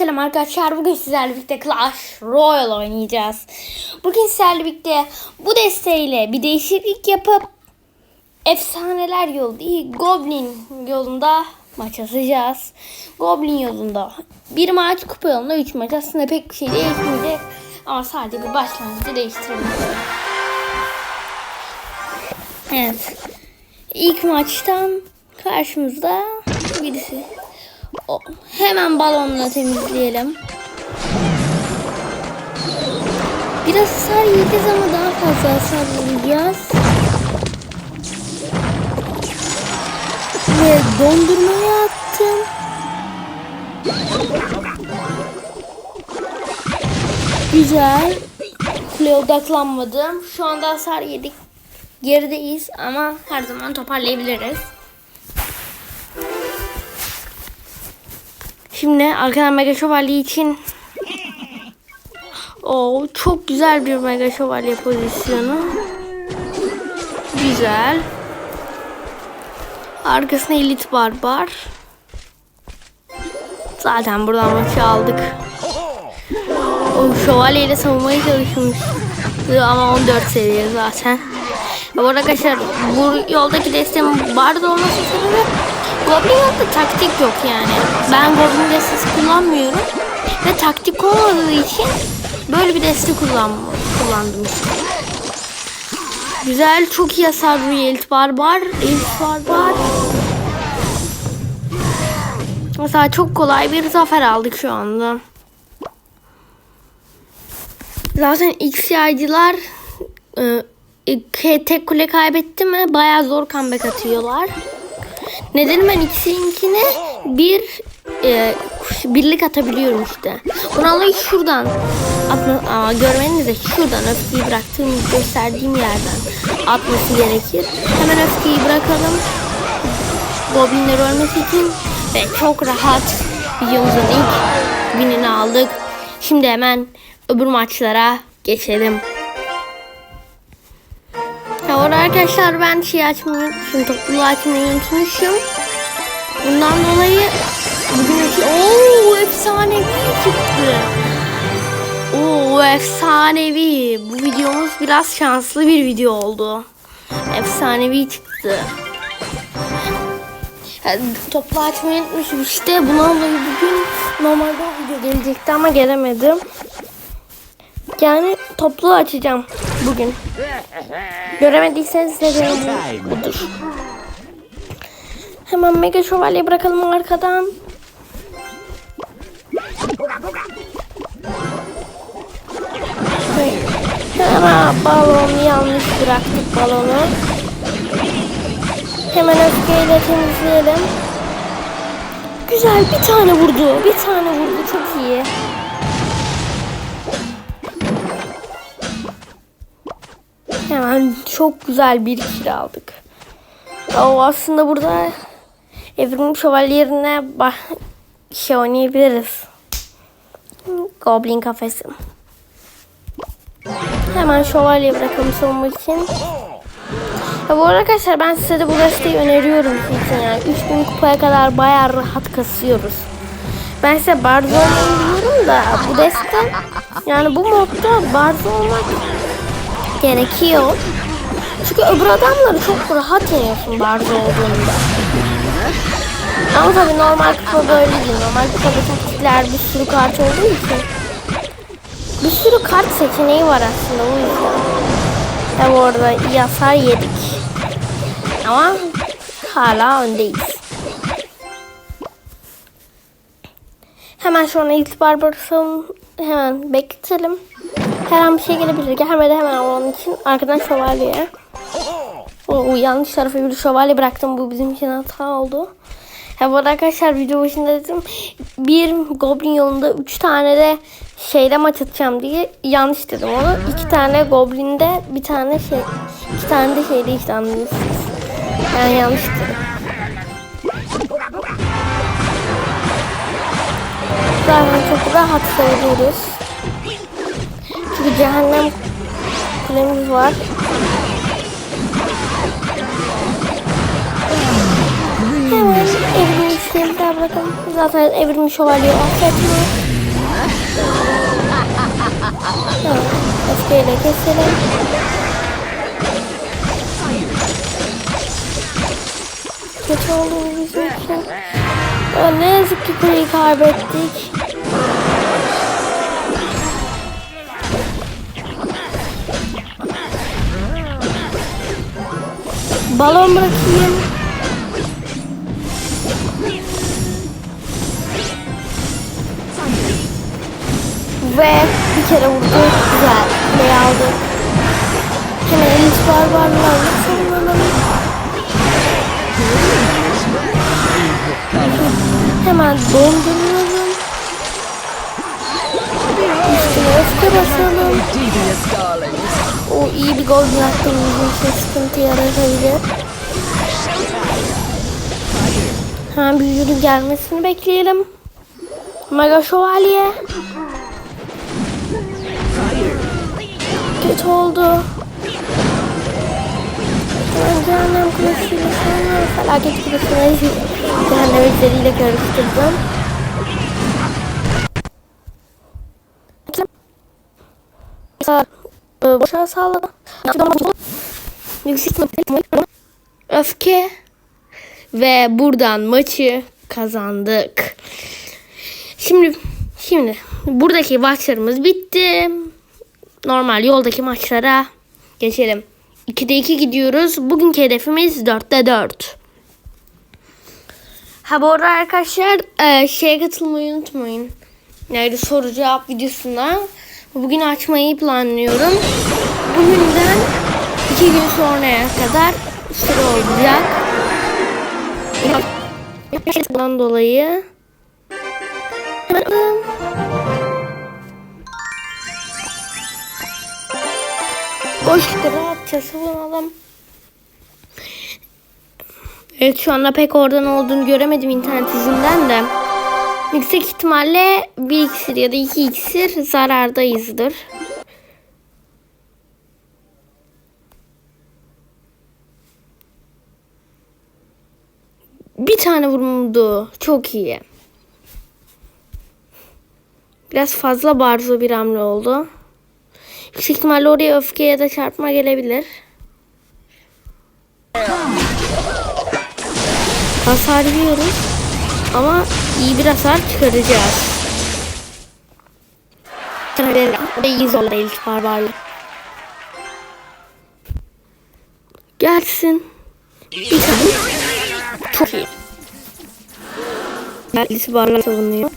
selam arkadaşlar. Bugün sizlerle birlikte Clash Royale oynayacağız. Bugün sizlerle birlikte bu desteğiyle bir değişiklik yapıp efsaneler yolu değil Goblin yolunda maç atacağız. Goblin yolunda bir maç kupa yolunda 3 maç aslında pek bir şey değişmeyecek ama sadece bir başlangıcı değiştirelim. Evet. İlk maçtan karşımızda birisi. Hemen balonla temizleyelim. Biraz hasar yiyeceğiz ama daha fazla hasar vuracağız. Ve dondurmaya attım. Güzel. Kule odaklanmadım. Şu anda hasar yedik. Gerideyiz ama her zaman toparlayabiliriz. Şimdi arkadan Mega Şövalye için o çok güzel bir Mega Şövalye pozisyonu. Güzel. Arkasına Elit Barbar. Zaten buradan maçı aldık. O şövalye ile savunmaya çalışmış. Ama 14 seviye zaten. Bu arkadaşlar bu yoldaki desteğim barda olması sebebi Goblin yolda taktik yok yani. Ben Goblin destesi kullanmıyorum. Ve taktik olmadığı için böyle bir deste kullan kullandım. Güzel çok iyi hasar vuruyor Elit Barbar. Elit Barbar. Mesela çok kolay bir zafer aldık şu anda. Zaten XY'cılar e, tek kule kaybetti mi bayağı zor comeback atıyorlar. Neden ben ikisinkine bir e, birlik atabiliyorum işte. Ronaldo'yu şuradan atma, ama görmeniz de şuradan öfkeyi bıraktığım gösterdiğim yerden atması gerekir. Hemen öfkeyi bırakalım. Goblinler ölmesi için ve çok rahat videomuzun ilk binini aldık. Şimdi hemen öbür maçlara geçelim. Orada arkadaşlar ben şey açmayı unutmuşum. Topluluğu açmayı unutmuşum. Bundan dolayı bugün ooo efsanevi çıktı. Oo efsanevi. Bu videomuz biraz şanslı bir video oldu. Efsanevi çıktı. Toplu açmayı unutmuşum işte. Bundan dolayı bugün normalde video gelecekti ama gelemedim. Yani toplu açacağım bugün. Göremediyseniz de bu budur. Hemen mega şövalye bırakalım arkadan. Hemen balonu yanlış bıraktık balonu. Hemen öfkeyle temizleyelim. Güzel bir tane vurdu. Bir tane vurdu çok iyi. Hemen çok güzel bir kill aldık. O aslında burada Evrim Şövalye yerine şey oynayabiliriz. Goblin kafesi. Hemen şövalye bırakalım savunmak için. Ya bu arkadaşlar ben size de bu desteği öneriyorum zaten yani 3000 kupaya kadar bayağı rahat kasıyoruz. Ben size barzo olmayı da bu deste yani bu modda barzo olmak gerekiyor. Çünkü öbür adamları çok rahat yeniyorsun barzo olduğunda. Ama tabii normal kupa böyle değil. Normal kupada taktikler bir sürü kart olduğu için. Bir sürü kart seçeneği var aslında o yüzden. Tabi orada iyi hasar yedik. Ama hala öndeyiz. Hemen sonra ilk barbarı hemen bekletelim. Her an bir şey gelebilir. Gelmedi hemen onun için arkadan şövalye. O yanlış tarafa bir şövalye bıraktım. Bu bizim için hata oldu. Ya bu arada arkadaşlar video başında dedim bir Goblin yolunda üç tane de şeyle maç atacağım diye yanlış dedim onu. iki tane Goblin'de bir tane şey iki tane de şeyde işte anladınız Yani yanlış dedim. Zaten çok rahat söylüyoruz. Çünkü cehennem kulemiz var. Hemen evrim işlerini bırakalım. Zaten evrim şövalye affetmiyor. Tamam. Öfkeyle keselim. Kötü oldu bizim için. Ne yazık ki kuleyi kaybettik. Balon bırakayım. Ve bir kere vurdu. Güzel. Ne aldık? Hemen elit barbarlarla savunalım. Hemen donduralım. Üstüne öfke basalım. O iyi bir gol bıraktı. Bizim için sıkıntı yaratabilir. Hemen büyücünün gelmesini bekleyelim. Mega Şövalye. Kötü oldu. Cehennem kulesiyle sonra felaket kulesine cehennem ejderiyle karıştırdım. Sağ, boşa sağladı. Öfke. Ve buradan maçı kazandık. Şimdi şimdi buradaki maçlarımız bitti. Normal yoldaki maçlara geçelim. 2'de 2 gidiyoruz. Bugünkü hedefimiz 4'te 4. Ha bu arada arkadaşlar e, şeye katılmayı unutmayın. Yani soru cevap videosuna bugün açmayı planlıyorum. Bugünden 2 gün sonraya kadar süre olacak. Bundan dolayı. Boş rahatça savunalım. Evet şu anda pek oradan olduğunu göremedim internet yüzünden de. Yüksek ihtimalle bir iksir ya da iki iksir zarardayızdır. Bir tane vuruldu. Çok iyi. Biraz fazla barzo bir hamle oldu. Yüksek ihtimalle oraya öfke ya da çarpma gelebilir. Hasar yiyoruz. Ama iyi bir hasar çıkaracağız. Ve iyi zorla elit barbarlı. Gelsin. Bir tane. Çok iyi. Elit barbarlı savunuyor.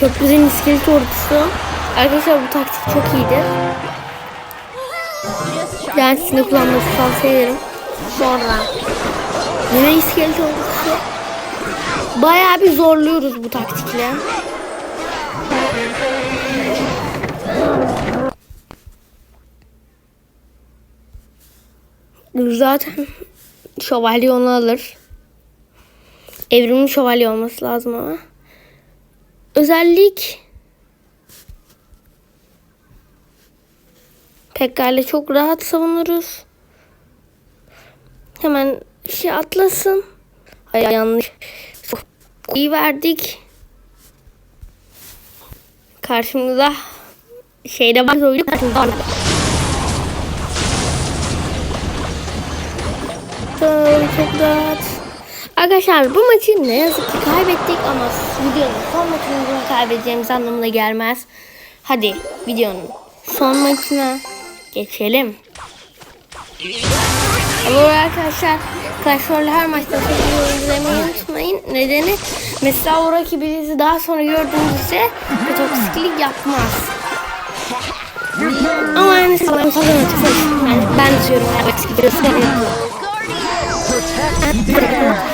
Köprüden iskelet ordusu. Arkadaşlar bu taktik çok iyidir. Ben sizinle kullanması tavsiye ederim. Sonra yine iskelet ordusu. Bayağı bir zorluyoruz bu taktikle. Zaten şövalye onu alır. Evrimin şövalye olması lazım ama. Özellik Pekala çok rahat savunuruz. Hemen şey atlasın. Ay yanlış. İyi verdik. Karşımıza şeyde var oyunu karşımıza var. Çok rahat. Arkadaşlar bu maçı ne yazık ki kaybettik ama videonun son maçını kaybedeceğimiz anlamına gelmez. Hadi videonun son maçına geçelim. Arada arkadaşlar Clash Royale her maçta seviyoruz izlemeyi unutmayın. Nedeni mesela o rakibinizi daha sonra gördüğünüzde toksiklik yapmaz. Ama yani falan falan yani ben diyorum toksiklik Hemen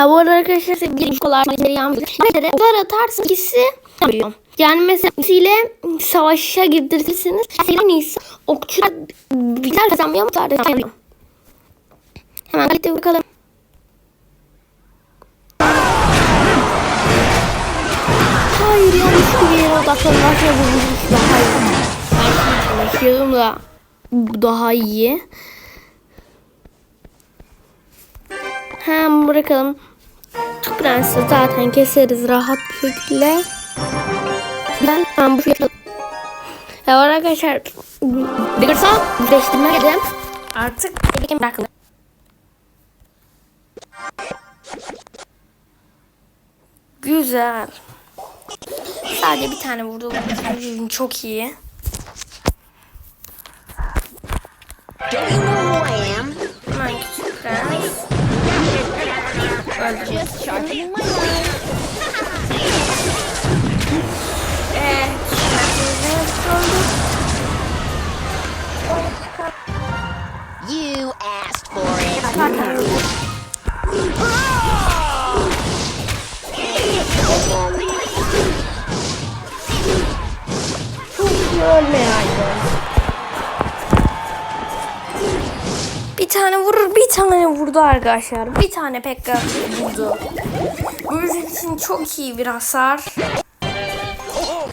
Ha bu arada arkadaşlar sevgili kolar içeri yağmur. Nerede var atarsa ikisi yapıyor. Yani mesela ile savaşa girdirtirsiniz. Senin ise okçular güzel kazanmıyor mu tarih yapıyor. Hemen gitti bakalım. Hayır yanlış bir yere odaklanmak yapabiliriz daha iyi. Ben çalışıyorum da daha iyi. Hem bırakalım. Prensi zaten keseriz rahat bir şekilde. Ben, ben bu şekilde ya arkadaşlar Biggerson birleştirmedim. Artık elim bırakın. Güzel. Sadece bir tane vurdu. Çok iyi. Don't you know who I am? Hemen küçük prens. I'm just charging my knife. You asked for it. Who's your man? Bir tane vurur, bir tane vurdu arkadaşlar. Bir tane Pekka vurdu. Bu bizim için çok iyi bir hasar.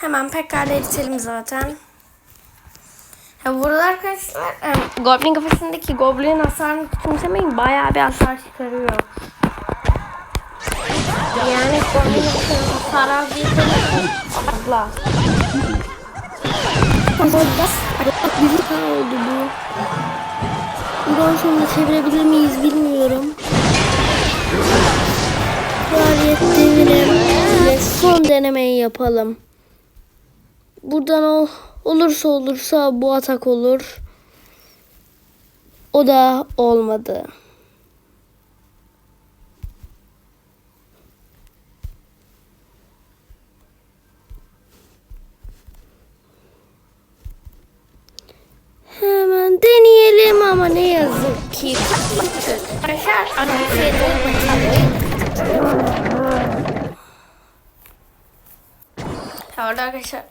Hemen Pekka'yla eritelim zaten. Ya burada arkadaşlar em, Goblin kafasındaki Goblin hasarını küçümsemeyin. Bayağı bir hasar çıkarıyor. Yani Goblin kafasının hasarı az değil. Fazla. Bir tane oldu bu. Buradan sonra çevirebilir miyiz bilmiyorum. Kraliyet devirelim ve son denemeyi yapalım. Buradan ol, olursa olursa bu atak olur. O da olmadı. Hemen deneyelim ama ne yazık ki. Arkadaşlar Ya orada arkadaşlar